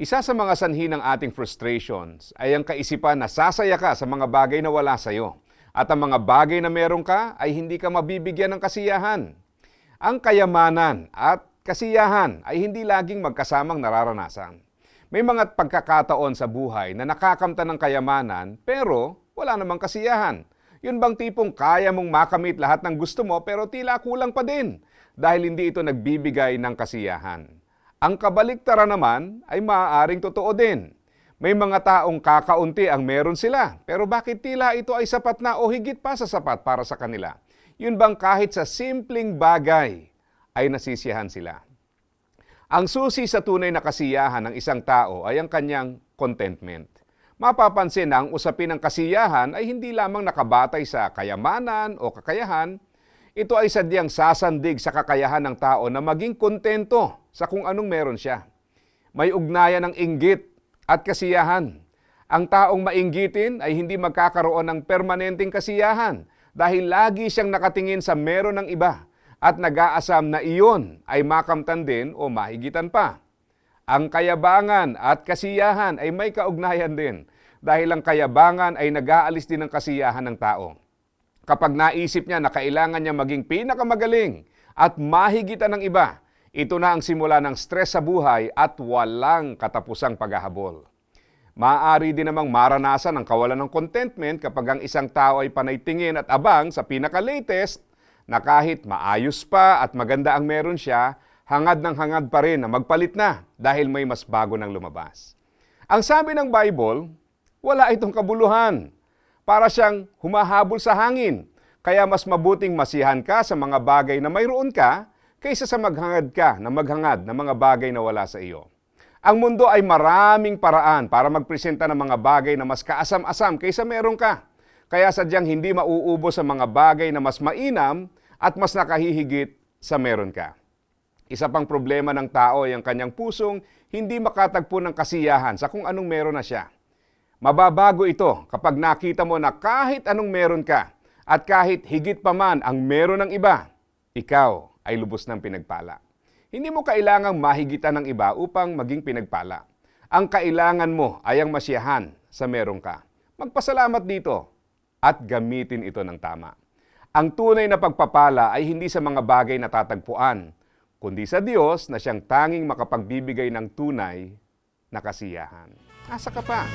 Isa sa mga sanhi ng ating frustrations ay ang kaisipan na sasaya ka sa mga bagay na wala sa iyo at ang mga bagay na meron ka ay hindi ka mabibigyan ng kasiyahan. Ang kayamanan at kasiyahan ay hindi laging magkasamang nararanasan. May mga pagkakataon sa buhay na nakakamta ng kayamanan pero wala namang kasiyahan. Yun bang tipong kaya mong makamit lahat ng gusto mo pero tila kulang pa din dahil hindi ito nagbibigay ng kasiyahan. Ang kabaliktaran naman ay maaaring totoo din. May mga taong kakaunti ang meron sila, pero bakit tila ito ay sapat na o higit pa sa sapat para sa kanila? Yun bang kahit sa simpleng bagay ay nasisiyahan sila? Ang susi sa tunay na kasiyahan ng isang tao ay ang kanyang contentment. Mapapansin na ang usapin ng kasiyahan ay hindi lamang nakabatay sa kayamanan o kakayahan, ito ay sadyang sasandig sa kakayahan ng tao na maging kontento sa kung anong meron siya. May ugnayan ng inggit at kasiyahan. Ang taong mainggitin ay hindi magkakaroon ng permanenteng kasiyahan dahil lagi siyang nakatingin sa meron ng iba at nag-aasam na iyon ay makamtan din o mahigitan pa. Ang kayabangan at kasiyahan ay may kaugnayan din dahil ang kayabangan ay nag-aalis din ng kasiyahan ng tao kapag naisip niya na kailangan niya maging pinakamagaling at mahigitan ng iba, ito na ang simula ng stress sa buhay at walang katapusang paghahabol. Maaari din namang maranasan ang kawalan ng contentment kapag ang isang tao ay panay tingin at abang sa pinaka-latest na kahit maayos pa at maganda ang meron siya, hangad ng hangad pa rin na magpalit na dahil may mas bago nang lumabas. Ang sabi ng Bible, wala itong kabuluhan para siyang humahabol sa hangin. Kaya mas mabuting masihan ka sa mga bagay na mayroon ka kaysa sa maghangad ka na maghangad ng mga bagay na wala sa iyo. Ang mundo ay maraming paraan para magpresenta ng mga bagay na mas kaasam-asam kaysa meron ka. Kaya sadyang hindi mauubos sa mga bagay na mas mainam at mas nakahihigit sa meron ka. Isa pang problema ng tao ay ang kanyang pusong hindi makatagpo ng kasiyahan sa kung anong meron na siya. Mababago ito kapag nakita mo na kahit anong meron ka at kahit higit pa man ang meron ng iba, ikaw ay lubos ng pinagpala. Hindi mo kailangang mahigitan ng iba upang maging pinagpala. Ang kailangan mo ay ang masiyahan sa meron ka. Magpasalamat dito at gamitin ito ng tama. Ang tunay na pagpapala ay hindi sa mga bagay na tatagpuan, kundi sa Diyos na siyang tanging makapagbibigay ng tunay na kasiyahan. Asa ka pa?